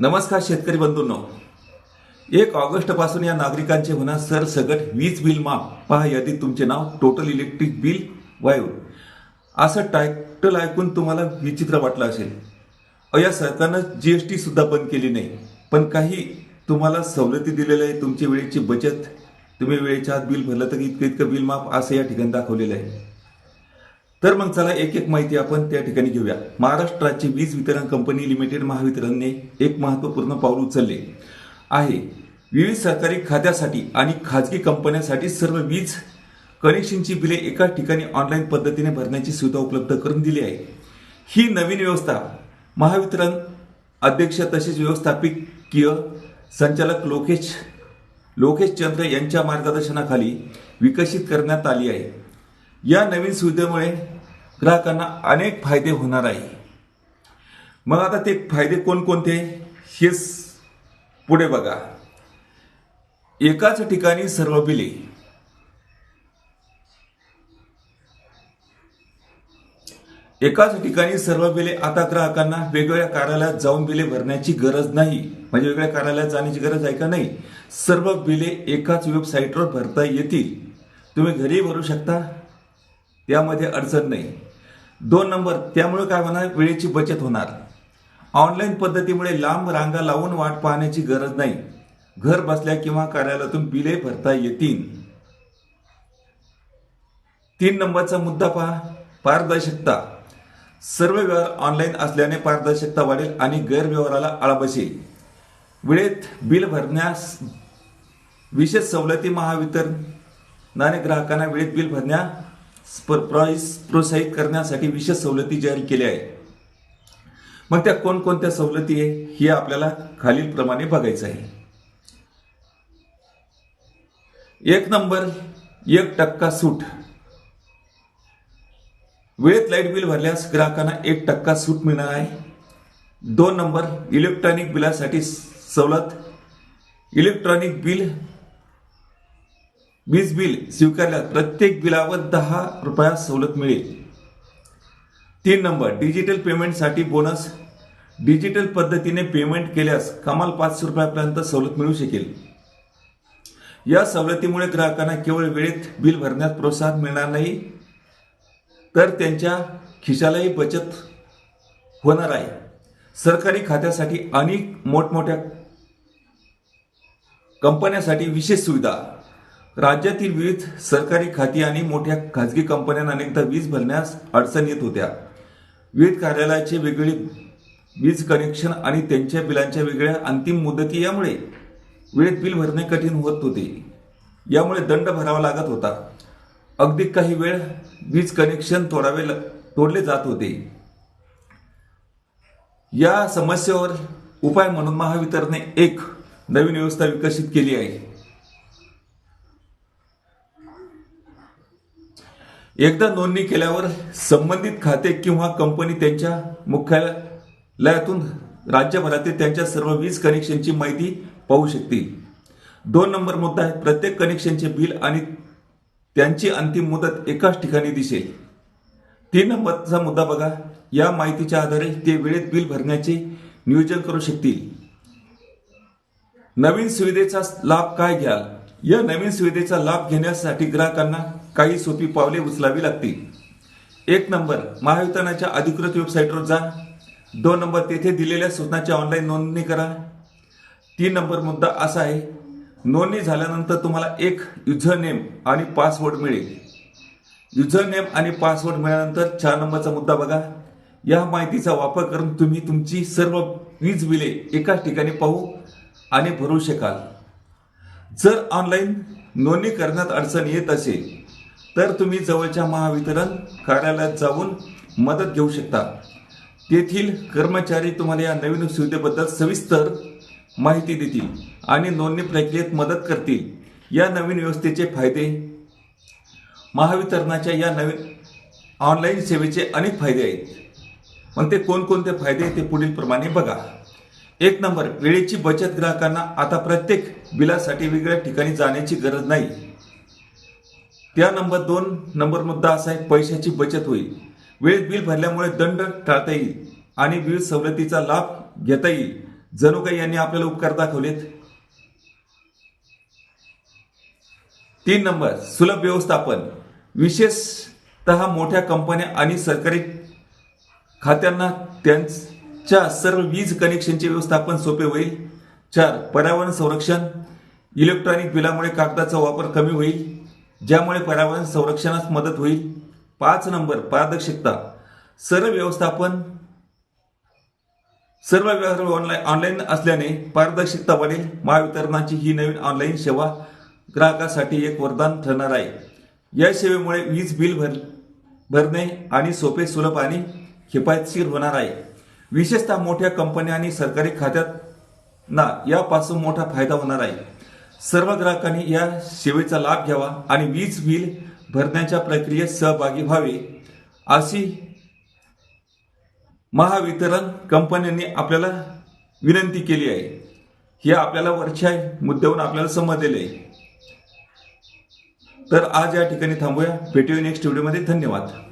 नमस्कार शेतकरी बंधूंनो. एक ऑगस्टपासून या नागरिकांचे होणार सरसगट वीज बिल माफ. पहा यादीत तुमचे नाव टोटल इलेक्ट्रिक बिल वायू असं टायटल ऐकून तुम्हाला विचित्र वाटलं असेल. अ या सरकारनं जी एस सुद्धा बंद केली नाही. पण काही तुम्हाला सवलती दिलेल्या आहे तुमची वेळेची बचत. तुम्ही वेळेच्या आत बिल भरलं तर इतकं इतकं बिल माफ असं या ठिकाणी दाखवलेलं आहे. तर मग चला एक एक माहिती आपण त्या ठिकाणी घेऊया. महाराष्ट्राची वीज वितरण कंपनी लिमिटेड महावितरणने एक महत्त्वपूर्ण पाऊल उचलले आहे. विविध सरकारी खात्यासाठी आणि खाजगी कंपन्यांसाठी सर्व वीज कनेक्शनची बिले एका ठिकाणी ऑनलाईन पद्धतीने भरण्याची सुविधा उपलब्ध करून दिली आहे. ही नवीन व्यवस्था महावितरण अध्यक्ष तसेच व्यवस्थापकीय संचालक लोकेश लोकेश चंद्र यांच्या मार्गदर्शनाखाली विकसित करण्यात आली आहे. या नवीन सुविधेमुळे ग्राहकांना अनेक फायदे होणार आहे. मग आता ते फायदे कोणकोणते? हेच पुढे बघा. एकाच ठिकाणी सर्व बिले एकाच ठिकाणी सर्व बिले आता ग्राहकांना वेगवेगळ्या कार्यालयात जाऊन बिले भरण्याची गरज नाही. म्हणजे वेगळ्या कार्यालयात जाण्याची गरज आहे का नाही? सर्व बिले एकाच वेबसाईटवर भरता येतील. तुम्ही घरी भरू शकता. त्यामध्ये अडचण नाही. दोन नंबर त्यामुळे काय होणार? वेळेची बचत होणार. ऑनलाईन पद्धतीमुळे लांब रांगा लावून वाट पाहण्याची गरज नाही. घर बसल्या किंवा कार्यालयातून बिले भरता येतील. तीन नंबरचा मुद्दा पहा. पारदर्शकता. सर्व व्यवहार ऑनलाईन असल्याने पारदर्शकता वाढेल आणि गैरव्यवहाराला आळा बसेल. वेळेत बिल भरण्यास विशेष सवलती महावितरणाने ग्राहकांना वेळेत बिल भरण्यास प्राईस प्रोत्साहित करण्यासाठी विशेष सवलती जारी केल्या आहेत. मग त्या कोणकोणत्या सवलती आहे हे आपल्याला खालीलप्रमाणे बघायचं आहे. एक नंबर एक टक्का सूट. वेळेत लाइट बिल भरल्यास ग्राहकांना एक टक्का सूट मिळणार आहे. दोन नंबर इलेक्ट्रॉनिक बिलासाठी सवलत. इलेक्ट्रॉनिक बिल वीज बिल स्वीकारल्यास प्रत्येक बिलावर दहा रुपया सवलत मिळेल. तीन नंबर डिजिटल पेमेंटसाठी बोनस. डिजिटल पद्धतीने पेमेंट केल्यास कमाल पाचशे रुपयापर्यंत सवलत मिळू शकेल. या सवलतीमुळे ग्राहकांना केवळ वेळेत बिल भरण्यास प्रोत्साहन मिळणार नाही तर त्यांच्या खिशालाही बचत होणार आहे. सरकारी खात्यासाठी अनेक मोठमोठ्या कंपन्यांसाठी विशेष सुविधा. राज्यातील विविध सरकारी खाती आणि मोठ्या खाजगी कंपन्यांना अनेकदा वीज भरण्यास अडचण येत होत्या. विविध कार्यालयाचे वेगळे वीज कनेक्शन आणि त्यांच्या बिलांच्या वेगळ्या अंतिम मुदती यामुळे वेळेत बिल भरणे कठीण होत होते. यामुळे दंड भरावा लागत होता. अगदी काही वेळ वीज कनेक्शन तोडावे तोडले जात होते. या समस्येवर उपाय म्हणून महावितरणने एक नवीन व्यवस्था विकसित केली आहे. एकदा नोंदणी केल्यावर संबंधित खाते किंवा कंपनी त्यांच्या मुख्यालयातून राज्यभरातील त्यांच्या सर्व वीज कनेक्शनची माहिती पाहू शकतील. दोन नंबर मुद्दा आहे प्रत्येक कनेक्शनचे बिल आणि त्यांची अंतिम मुदत एकाच ठिकाणी दिसेल. तीन नंबरचा मुद्दा बघा या माहितीच्या आधारे ते वेळेत बिल भरण्याचे नियोजन करू शकतील. नवीन सुविधेचा लाभ काय घ्याल? या नवीन सुविधेचा लाभ घेण्यासाठी ग्राहकांना काही सोपी पावले उचलावी लागतील. एक नंबर महावितरणाच्या अधिकृत वेबसाईटवर जा. दोन नंबर तेथे दिलेल्या सूचनाची ऑनलाईन नोंदणी करा. तीन नंबर मुद्दा असा आहे नोंदणी झाल्यानंतर तुम्हाला एक युझर नेम आणि पासवर्ड मिळेल. युझर नेम आणि पासवर्ड मिळाल्यानंतर चार नंबरचा मुद्दा बघा. या माहितीचा वापर करून तुम्ही तुमची सर्व वीज बिले एकाच ठिकाणी पाहू आणि भरू शकाल. जर ऑनलाईन नोंदणी करण्यात अडचण येत असेल तर तुम्ही जवळच्या महावितरण कार्यालयात जाऊन मदत घेऊ शकता. तेथील कर्मचारी तुम्हाला या नवीन सुविधेबद्दल सविस्तर माहिती देतील आणि नोंदणी प्रक्रियेत मदत करतील. या नवीन व्यवस्थेचे फायदे? महावितरणाच्या या नवीन ऑनलाईन सेवेचे अनेक फायदे आहेत. मग ते कोणकोणते फायदे ते पुढील प्रमाणे बघा. एक नंबर वेळेची बचत ग्राहकांना आता प्रत्येक बिलासाठी वेगळ्या ठिकाणी जाण्याची गरज नाही. त्या नंबर दोन नंबर मुद्दा असा आहे पैशाची बचत होईल. वेळेत बिल भरल्यामुळे दंड टाळता येईल आणि विविध सवलतीचा लाभ घेता येईल. जणू काही यांनी आपल्याला उपकार दाखवलेत. तीन नंबर सुलभ व्यवस्थापन. विशेषतः मोठ्या कंपन्या आणि सरकारी खात्यांना त्यांच्या सर्व वीज कनेक्शनचे व्यवस्थापन सोपे होईल. चार पर्यावरण संरक्षण. इलेक्ट्रॉनिक बिलामुळे कागदाचा वापर कमी होईल. ज्यामुळे पर्यावरण संरक्षणास मदत होईल. पाच नंबर पारदर्शकता. सर्व व्यवस्थापन. सर्व व्यवहार ऑनलाईन ऑनलाईन असल्याने पारदर्शकता वाढेल महावितरणाची ही नवीन ऑनलाईन सेवा ग्राहकासाठी एक वरदान ठरणार आहे. या सेवेमुळे वीज बिल भर भरणे आणि सोपे सुलभ आणि किफायतशीर होणार आहे. विशेषतः मोठ्या कंपन्या आणि सरकारी खात्यांना यापासून मोठा फायदा होणार आहे. सर्व ग्राहकांनी या सेवेचा लाभ घ्यावा आणि वीज बिल भरण्याच्या प्रक्रियेत सहभागी व्हावे. अशी महावितरण कंपन्यांनी आपल्याला विनंती केली आहे. हे आपल्याला वरच्या मुद्द्यावरून आपल्याला समजलेलं आहे. तर आज या ठिकाणी थांबूया. भेटूया नेक्स्ट व्हिडिओमध्ये धन्यवाद.